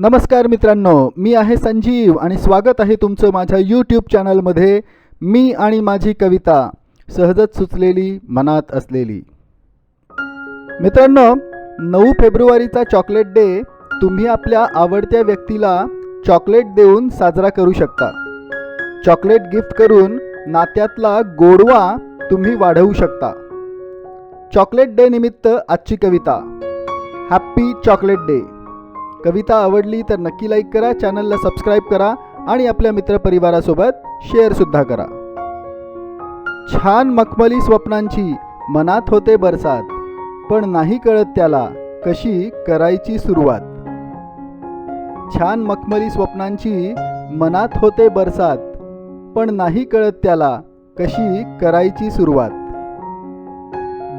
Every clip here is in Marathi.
नमस्कार मित्रांनो मी आहे संजीव आणि स्वागत आहे तुमचं माझ्या यूट्यूब चॅनलमध्ये मी आणि माझी कविता सहजच सुचलेली मनात असलेली. मित्रांनो नऊ फेब्रुवारीचा चॉकलेट डे तुम्ही आपल्या आवडत्या व्यक्तीला चॉकलेट देऊन साजरा करू शकता. चॉकलेट गिफ्ट करून नात्यातला गोडवा तुम्ही वाढवू शकता. चॉकलेट डे निमित्त आजची कविता. हॅप्पी चॉकलेट डे कविता आवडली तर नक्की लाईक करा चॅनलला सबस्क्राईब करा आणि आपल्या मित्रपरिवारासोबत शेअरसुद्धा करा. छान मखमली स्वप्नांची मनात होते बरसात पण नाही कळत त्याला कशी करायची सुरुवात. छान मखमली स्वप्नांची मनात होते बरसात पण नाही कळत त्याला कशी करायची सुरुवात.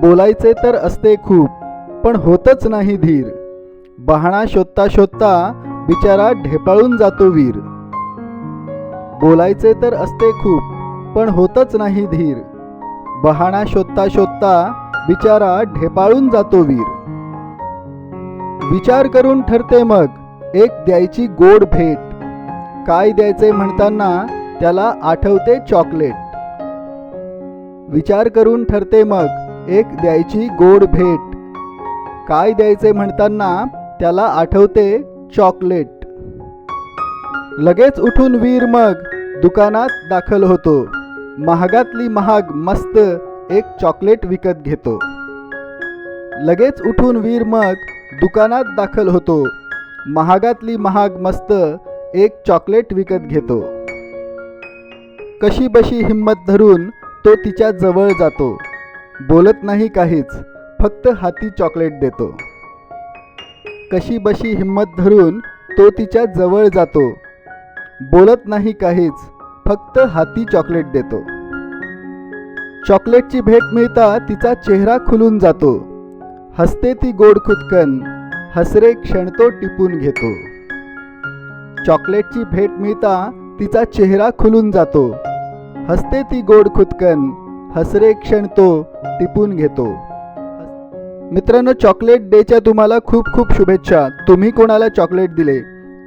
बोलायचे तर असते खूप पण होतच नाही धीर. बहाणा शोधता शोधता बिचारा ढेपाळून जातो वीर. बोलायचे तर असते खूप पण होतच नाही धीर. बहाणा शोधता शोधता बिचारा ढेपाळून जातो वीर. विचार करून ठरते मग एक द्यायची गोड भेट. काय द्यायचे म्हणताना त्याला आठवते चॉकलेट. विचार करून ठरते मग एक द्यायची गोड भेट. काय द्यायचे म्हणताना त्याला आठवते चॉकलेट. लगेच उठून वीर मग दुकानात दाखल होतो. महागातली महाग मस्त एक चॉकलेट विकत घेतो. लगेच उठून वीर मग दुकानात दाखल होतो. महागातली महाग मस्त एक चॉकलेट विकत घेतो. कशी बशी हिंमत धरून तो तिच्या जवळ जातो. बोलत नाही काहीच फक्त हाती चॉकलेट देतो. कशी बशी हिंमत धरून तो तिच्या जवळ जातो. बोलत नाही काहीच फक्त हाती चॉकलेट देतो. चॉकलेटची भेट मिळता तिचा चेहरा खुलून जातो. हसते ती गोड खुदकन हसरे क्षण तो टिपून घेतो. चॉकलेटची भेट मिळता तिचा चेहरा खुलून जातो. हसते ती गोड खुदकन हसरे क्षण तो टिपून घेतो. मित्रांनो चॉकलेट डेच्या तुम्हाला खूप खूप शुभेच्छा. तुम्ही कोणाला चॉकलेट दिले?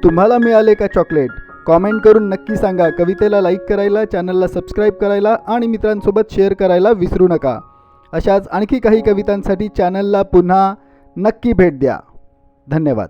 तुम्हाला मिळाले का चॉकलेट कॉमेंट करून नक्की सांगा. कवितेला लाईक करायला चॅनलला सबस्क्राईब करायला आणि मित्रांसोबत शेअर करायला विसरू नका. अशाच आणखी काही कवितांसाठी चॅनलला पुन्हा नक्की भेट द्या. धन्यवाद.